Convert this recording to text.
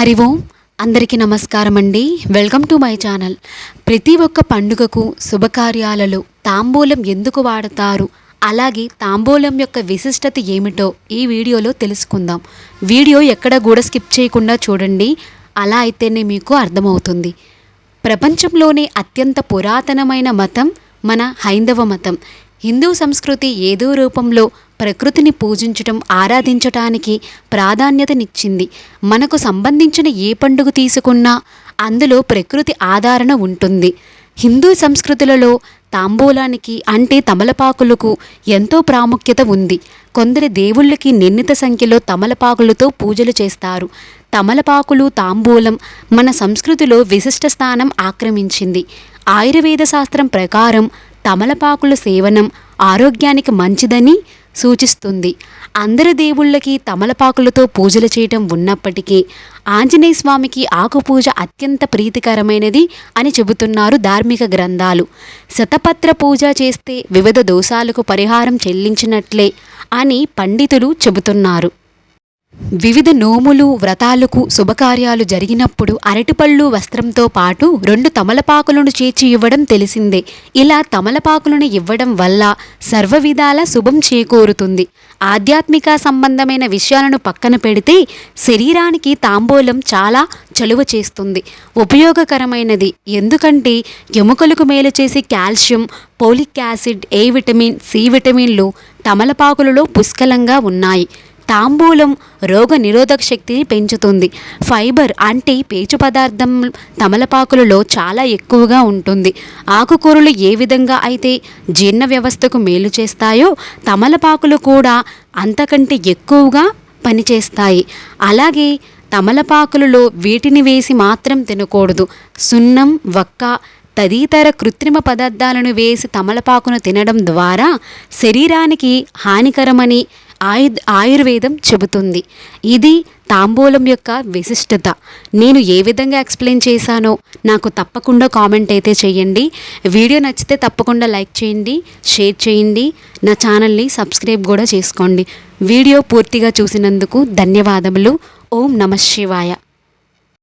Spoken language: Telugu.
హరి ఓం. అందరికీ నమస్కారం అండి వెల్కమ్ టు మై ఛానల్. ప్రతి ఒక్క పండుగకు శుభకార్యాలలో తాంబూలం ఎందుకు వాడతారు? అలాగే తాంబూలం యొక్క విశిష్టత ఏమిటో ఈ వీడియోలో తెలుసుకుందాం. వీడియో ఎక్కడ కూడా స్కిప్ చేయకుండా చూడండి. అలా అయితేనే మీకు అర్థమవుతుంది. ప్రపంచంలోనే అత్యంత పురాతనమైన మతం మన హైందవ మతం. హిందూ సంస్కృతి ఏదో రూపంలో ప్రకృతిని పూజించటం ఆరాధించటానికి ప్రాధాన్యతనిచ్చింది. మనకు సంబంధించిన ఏ పండుగ తీసుకున్నా అందులో ప్రకృతి ఆదరణ ఉంటుంది. హిందూ సంస్కృతులలో తాంబూలానికి అంటే తమలపాకులకు ఎంతో ప్రాముఖ్యత ఉంది. కొందరి దేవుళ్ళకి నిర్ణీత సంఖ్యలో తమలపాకులతో పూజలు చేస్తారు. తమలపాకులు తాంబూలం మన సంస్కృతిలో విశిష్ట స్థానం ఆక్రమించింది. ఆయుర్వేద శాస్త్రం ప్రకారం తమలపాకుల సేవనం ఆరోగ్యానికి మంచిదని సూచిస్తుంది. అందరి దేవుళ్ళకి తమలపాకులతో పూజలు చేయటం ఉన్నప్పటికీ ఆంజనేయ స్వామికి ఆకుపూజ అత్యంత ప్రీతికరమైనది అని చెబుతున్నారు ధార్మిక గ్రంథాలు. శతపత్ర పూజ చేస్తే వివిధ దోషాలకు పరిహారం చెల్లించినట్లే అని పండితులు చెబుతున్నారు. వివిధ నోములు వ్రతాలకు శుభకార్యాలు జరిగినప్పుడు అరటిపళ్ళు వస్త్రంతో పాటు రెండు తమలపాకులను చేర్చి ఇవ్వడం తెలిసిందే. ఇలా తమలపాకులను ఇవ్వడం వల్ల సర్వ విధాల శుభం చేకూరుతుంది. ఆధ్యాత్మిక సంబంధమైన విషయాలను పక్కన పెడితే శరీరానికి తాంబూలం చాలా చలువ చేస్తుంది. ఉపయోగకరమైనది ఎందుకంటే ఎముకలకు మేలు చేసే calcium folic acid A vitamin C విటమిన్లు తమలపాకులలో పుష్కలంగా ఉన్నాయి. తాంబూలం రోగ నిరోధక శక్తిని పెంచుతుంది. ఫైబర్ అంటే పీచు పదార్థం తమలపాకులలో చాలా ఎక్కువగా ఉంటుంది. ఆకుకూరలు ఏ విధంగా అయితే జీర్ణ వ్యవస్థకు మేలు చేస్తాయో తమలపాకులు కూడా అంతకంటే ఎక్కువగా పనిచేస్తాయి. అలాగే తమలపాకులలో వీటిని వేసి మాత్రం తినకూడదు. సున్నం వక్క తదితర కృత్రిమ పదార్థాలను వేసి తమలపాకును తినడం ద్వారా శరీరానికి హానికరమని ఆయు ఆయుర్వేదం చెబుతుంది. ఇది తాంబూలం యొక్క విశిష్టత. నేను ఏ విధంగా ఎక్స్ప్లెయిన్ చేశానో నాకు తప్పకుండా కామెంట్ అయితే చేయండి. వీడియో నచ్చితే తప్పకుండా లైక్ చేయండి షేర్ చేయండి. నా ఛానల్ని సబ్స్క్రైబ్ కూడా చేసుకోండి. వీడియో పూర్తిగా చూసినందుకు ధన్యవాదములు. ఓం నమ శివాయ.